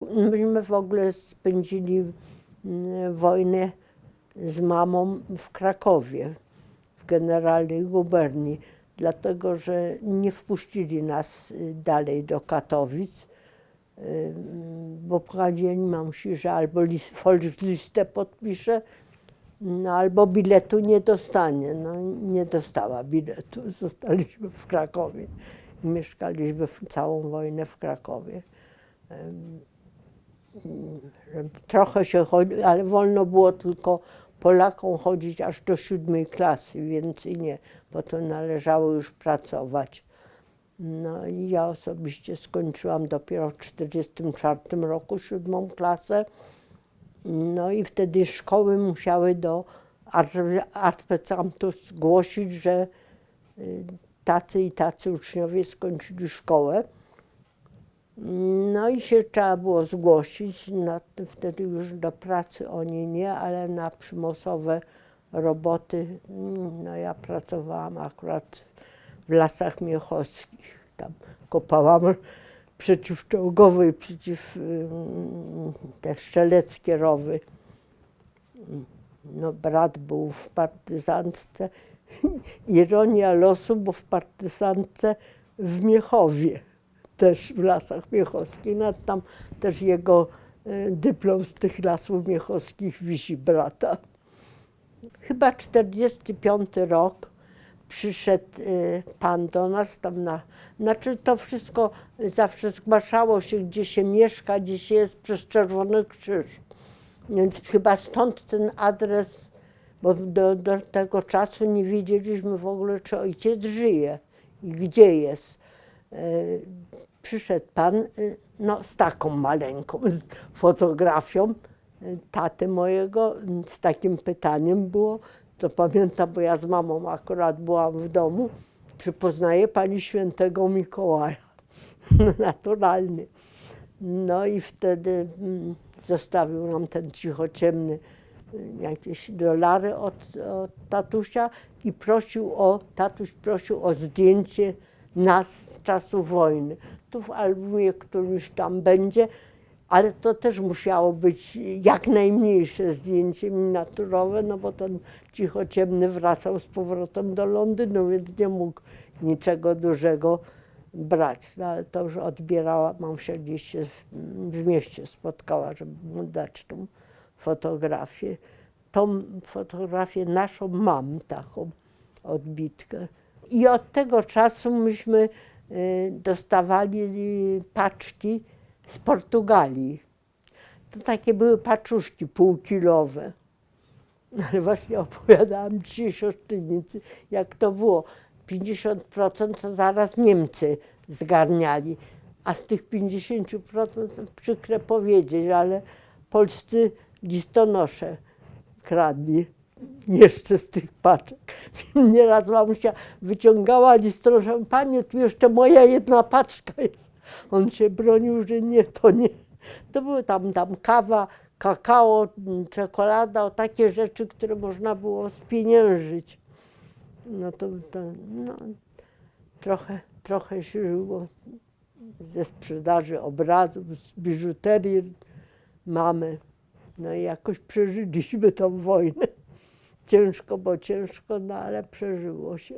Myśmy w ogóle spędzili mm, wojnę z mamą w Krakowie, w generalnej guberni, dlatego że nie wpuścili nas y, dalej do Katowic, y, bo powiedzieli mamusi, że albo list, listę podpisze, no, albo biletu nie dostanie. No nie dostała biletu. Zostaliśmy w Krakowie. Mieszkaliśmy w całą wojnę w Krakowie. Trochę się chodzi, ale wolno było tylko Polakom chodzić aż do siódmej klasy, więcej nie, bo to należało już pracować. No i ja osobiście skończyłam dopiero w 1944 roku siódmą klasę. No i wtedy szkoły musiały do arcypecamtu zgłosić, że y, tacy i tacy uczniowie skończyli szkołę. No i się trzeba było zgłosić, no, to wtedy już do pracy oni nie, ale na przymusowe roboty. mm, No ja pracowałam akurat w lasach miechowskich. Tam kopałam przeciwczołgowe i przeciw ym, te strzeleckie rowy. No brat był w partyzantce. Ironia losu, bo w partyzantce w Miechowie też w Lasach Miechowskich. No, tam też jego e, dyplom z tych lasów miechowskich wisi brata. Chyba 45 rok przyszedł e, pan do nas tam na, znaczy to wszystko zawsze zgłaszało się, gdzie się mieszka, gdzie się jest przez Czerwony Krzyż. Więc chyba stąd ten adres, bo do, do tego czasu nie wiedzieliśmy w ogóle, czy ojciec żyje i gdzie jest. E, Przyszedł pan e, no, z taką maleńką z fotografią e, taty mojego, z takim pytaniem było, to pamiętam, bo ja z mamą akurat byłam w domu, czy poznaje pani świętego Mikołaja? Naturalnie. No i wtedy mm, zostawił nam ten cichociemny jakieś dolary od, od tatusia i prosił o, tatuś prosił o zdjęcie nas z czasu wojny. Tu w albumie którymś tam będzie, ale to też musiało być jak najmniejsze zdjęcie miniaturowe, no bo ten cichociemny wracał z powrotem do Londynu, więc nie mógł niczego dużego brać. No, ale to już odbierała, mam się gdzieś w, w mieście spotkała, żeby mu dać tą fotografię. Tą fotografię naszą mam taką odbitkę. I od tego czasu myśmy y, dostawali y, paczki z Portugalii. To takie były paczuszki półkilowe. Ale właśnie opowiadałam dzisiaj siostrzynicy, jak to było. 50% to zaraz Niemcy zgarniali, a z tych 50% to przykre powiedzieć, ale polscy listonosze kradli jeszcze z tych paczek. Nieraz mamusia wyciągała listonosze, panie, tu jeszcze moja jedna paczka jest. On się bronił, że nie, to nie. To były tam, tam kawa, kakao, czekolada, takie rzeczy, które można było spieniężyć. No to, to no, trochę, trochę się żyło ze sprzedaży obrazów, z biżuterii mamy. No i jakoś przeżyliśmy tą wojnę. Ciężko, bo ciężko, no ale przeżyło się.